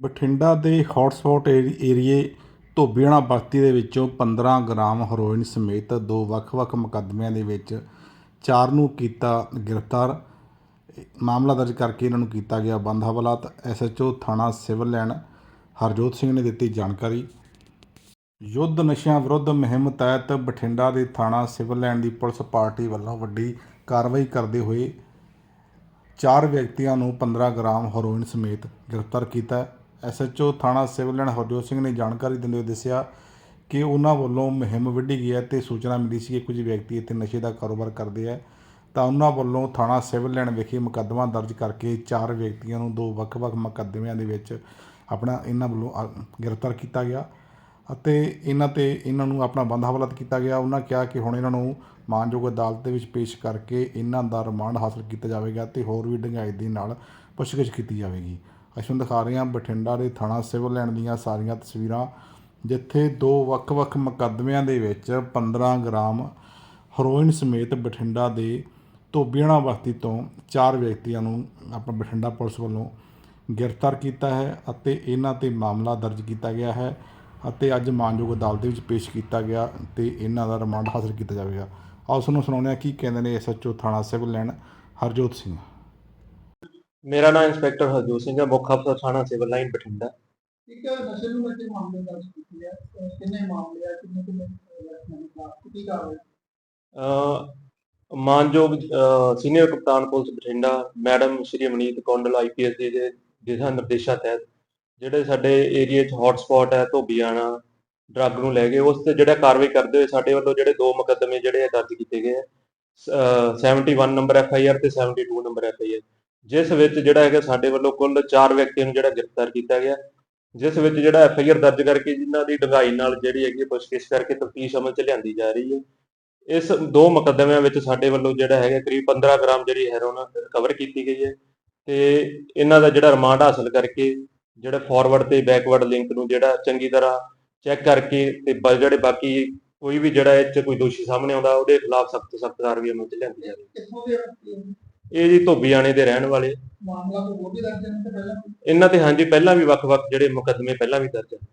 ਬਠਿੰਡਾ ਦੇ ਹੌਟਸਪੌਟ ਏਰੀਏ ਧੋਬੀਆਣਾ ਬਸਤੀ ਦੇ ਵਿੱਚੋਂ 15 ਗ੍ਰਾਮ ਹੈਰੋਇਨ ਸਮੇਤ ਦੋ ਵੱਖ-ਵੱਖ ਮੁਕੱਦਮਿਆਂ ਦੇ ਵਿੱਚ ਚਾਰ ਨੂੰ ਕੀਤਾ ਗ੍ਰਿਫਤਾਰ। ਮਾਮਲਾ ਦਰਜ ਕਰਕੇ ਇਹਨਾਂ ਨੂੰ ਕੀਤਾ ਗਿਆ ਬੰਦ ਹਵਾਲਾਤ ਐਸਐਚਓ ਥਾਣਾ ਸਿਵਲ ਲਾਈਨ ਹਰਜੋਤ ਸਿੰਘ ਨੇ ਦਿੱਤੀ ਜਾਣਕਾਰੀ। ਯੁੱਧ ਨਸ਼ਿਆਂ ਵਿਰੁੱਧ ਮੁਹਿੰਮ ਤਹਿਤ ਬਠਿੰਡਾ ਦੇ ਥਾਣਾ ਸਿਵਲ ਲਾਈਨ ਦੀ ਪੁਲਿਸ ਪਾਰਟੀ ਵੱਲੋਂ ਵੱਡੀ ਕਾਰਵਾਈ ਕਰਦੇ ਹੋਏ ਚਾਰ ਵਿਅਕਤੀਆਂ ਨੂੰ 15 ਗ੍ਰਾਮ ਹੈਰੋਇਨ ਸਮੇਤ ਗ੍ਰਿਫਤਾਰ ਕੀਤਾ। ਐਸਐਚਓ ਥਾਣਾ ਸਿਵਲ ਲਾਈਨ ਹਰਜੋਤ ਸਿੰਘ ਨੇ ਜਾਣਕਾਰੀ ਦਿੰਦੇ ਹੋਏ ਦੱਸਿਆ ਕਿ ਉਹਨਾਂ ਵੱਲੋਂ ਮੁਹਿੰਮ ਵਿੱਢੀ ਗਈ ਹੈ ਤੇ ਸੂਚਨਾ ਮਿਲੀ ਸੀ ਕਿ ਕੁਝ ਵਿਅਕਤੀ ਇੱਥੇ ਨਸ਼ੇ ਦਾ ਕਾਰੋਬਾਰ ਕਰਦੇ ਹੈ ਤਾਂ ਉਹਨਾਂ ਵੱਲੋਂ ਥਾਣਾ ਸਿਵਲ ਲਾਈਨ ਵਿਖੇ ਮੁਕੱਦਮਾ ਦਰਜ ਕਰਕੇ ਚਾਰ ਵਿਅਕਤੀਆਂ ਨੂੰ ਦੋ ਵੱਖ-ਵੱਖ ਮੁਕੱਦਮਿਆਂ ਦੇ ਵਿੱਚ ਆਪਣਾ ਇਹਨਾਂ ਵੱਲੋਂ ਗ੍ਰਿਫਤਾਰ ਕੀਤਾ ਗਿਆ ਅਤੇ ਇਹਨਾਂ ਤੇ ਇਹਨਾਂ ਨੂੰ ਆਪਣਾ ਬੰਦ ਹਵਾਲਾਤ ਕੀਤਾ ਗਿਆ। ਉਹਨਾਂ ਕਿਹਾ ਕਿ ਹੁਣ ਇਹਨਾਂ ਨੂੰ ਮਾਨਯੋਗ ਅਦਾਲਤ ਦੇ ਵਿੱਚ ਪੇਸ਼ ਕਰਕੇ ਇਹਨਾਂ ਦਾ ਰਿਮਾਂਡ ਹਾਸਲ ਕੀਤਾ ਜਾਵੇਗਾ ਤੇ ਹੋਰ ਵੀ ਡੂੰਘਾਈ ਦੇ ਨਾਲ ਪੁੱਛਗਿੱਛ ਕੀਤੀ ਜਾਵੇਗੀ। ਅਸੀਂ ਤੁਹਾਨੂੰ ਦਿਖਾ ਰਹੇ ਹਾਂ ਬਠਿੰਡਾ ਦੇ ਥਾਣਾ ਸਿਵਲ ਲੈਣ ਦੀਆਂ ਸਾਰੀਆਂ ਤਸਵੀਰਾਂ, ਜਿੱਥੇ ਦੋ ਵੱਖ-ਵੱਖ ਮੁਕੱਦਮਿਆਂ ਦੇ ਵਿੱਚ 15 ਗ੍ਰਾਮ ਹੈਰੋਇਨ ਸਮੇਤ ਬਠਿੰਡਾ ਦੇ ਧੋਬੀਆਣਾ ਬਸਤੀ ਤੋਂ ਚਾਰ ਵਿਅਕਤੀਆਂ ਨੂੰ ਆਪਾਂ ਬਠਿੰਡਾ ਪੁਲਿਸ ਵੱਲੋਂ ਗ੍ਰਿਫਤਾਰ ਕੀਤਾ ਹੈ ਅਤੇ ਇਹਨਾਂ ਤੇ ਮਾਮਲਾ ਦਰਜ ਕੀਤਾ ਗਿਆ ਹੈ ਅਤੇ ਅੱਜ ਮਾਨਯੋਗ ਅਦਾਲਤ ਦੇ ਵਿੱਚ ਪੇਸ਼ ਕੀਤਾ ਗਿਆ ਤੇ ਇਹਨਾਂ ਦਾ ਰਿਮਾਂਡ ਹਾਸਲ ਕੀਤਾ ਜਾਵੇਗਾ। ਆਓ ਤੁਹਾਨੂੰ ਸੁਣਾਉਂਦੇ ਹਾਂ ਕੀ ਕਹਿੰਦੇ ਨੇ ਐਸਐਚਓ ਥਾਣਾ ਸਿਵਲ ਲੈਣ ਹਰਜੋਤ ਸਿੰਘ। ਮੇਰਾ ਨਾਮ ਇੰਸਪੈਕਟਰ ਹਰਜੋਤ ਸਿੰਘ ਹੈ ਮੁੱਖ ਅਫਸਰ ਥਾਣਾ ਸਿਵਲ ਲਾਈਨ ਬਠਿੰਡਾ। ਇੱਕ ਨਸ਼ੇ ਨੂੰ ਲੈ ਕੇ ਮਾਮਲੇ ਦਰਜ ਕੀਤੇ ਆ ਅਹ ਕਿੰਨੇ ਮਾਮਲੇ ਆ ਕਿੰਨੇ ਕਿੰਨੇ ਅਹ, ਕੀ ਕਾਰਵਾਈ ਅਹ ਮਾਨਯੋਗ ਸੀਨੀਅਰ ਕਪਤਾਨ police Bathinda madam Shri Amneet Kondal IPS ਦੇ ਦੇ ਦਿਸ਼ਾ ਨਿਰਦੇਸ਼ਾਂ ਤਹਿਤ ਜਿਹੜੇ ਸਾਡੇ ਏਰੀਆ 'ਚ ਹੌਟਸਪੌਟ ਹੈ ਧੋਬੀਆਣਾ ਡਰੱਗ ਨੂੰ ਲੈ ਕੇ ਉਸ ਤੇ ਜਿਹੜਾ ਕਾਰਵਾਈ ਕਰਦੇ ਹੋਏ ਸਾਡੇ ਵੱਲੋਂ ਜਿਹੜੇ ਦੋ ਮੁਕੱਦਮੇ ਜਿਹੜੇ ਦਰਜ ਕੀਤੇ ਗਏ ਆ। ਸ- ਅਹ 71 ਨੰਬਰ ਐਫ ਆਈ ਆਰ ਤੇ 72 ਨੰਬਰ ਐਫ ਆਈ ਆਰ ਜਿਸ ਵਿੱਚ ਜਿਹੜਾ ਹੈਗਾ ਸਾਡੇ ਵੱਲੋਂ ਕੁੱਲ 4 ਵਿਅਕਤੀਆਂ ਨੂੰ ਜਿਹੜਾ ਗ੍ਰਿਫਤਾਰ ਕੀਤਾ ਗਿਆ। ਜਿਸ ਵਿੱਚ ਜਿਹੜਾ ਐਫ ਆਈ ਆਰ ਦਰਜ ਕਰਕੇ ਜਿਨ੍ਹਾਂ ਦੀ ਡੂੰਘਾਈ ਨਾਲ ਜਿਹੜੀ ਹੈਗੀ ਹੈ ਪੁੱਛਗਿੱਛ ਕਰਕੇ ਤਫਤੀਸ਼ ਅਮਲ ਚ ਲਿਆਂਦੀ ਜਾ ਰਹੀ ਹੈ। ਇਸ ਦੋ ਮੁਕੱਦਮਿਆਂ ਵਿੱਚ ਸਾਡੇ ਵੱਲੋਂ ਜਿਹੜਾ ਹੈਗਾ ਕਰੀਬ 15 ਗ੍ਰਾਮ ਜਿਹੜੀ ਹੈਰੋਨ ਰਿਕਵਰ ਕੀਤੀ ਗਈ ਹੈ ਤੇ ਇਹਨਾਂ ਦਾ ਜਿਹੜਾ ਰਿਮਾਂਡ ਹਾਸਲ ਕਰਕੇ ਜਿਹੜਾ ਫਾਰਵਰਡ ਤੇ ਬੈਕਵਰਡ ਲਿੰਕ ਨੂੰ ਜਿਹੜਾ ਚੰਗੀ ਤਰ੍ਹਾਂ ਚੈੱਕ ਕਰਕੇ ਤੇ ਜਿਹੜੇ ਬਾਕੀ ਕੋਈ ਵੀ ਜਿਹੜਾ ਇਹ ਚ ਕੋਈ ਦੋਸ਼ੀ ਸਾਹਮਣੇ ਆਉਂਦਾ ਉਹਦੇ ਖਿਲਾਫ ਸਖਤ ਸਖਤ ਕਾਰਵਾਈ ਅਮਲ ਚ ਲਿਆਂਦੀ ਜਾ ਹੈ ਇਹ ਜੀ ਧੋਬੀਆਣੇ ਦੇ ਰਹਿਣ ਵਾਲੇ ਮਾਮਲਾ ਕੋਈ ਹੋਰ ਵੀ ਦਰਜ ਤੇ ਪਹਿਲਾਂ? ਇਹਨਾਂ ਤੇ ਹਾਂਜੀ ਪਹਿਲਾਂ ਵੀ ਵੱਖ-ਵੱਖ ਜਿਹੜੇ ਮੁਕੱਦਮੇ ਪਹਿਲਾਂ ਵੀ ਦਰਜ ਹਨ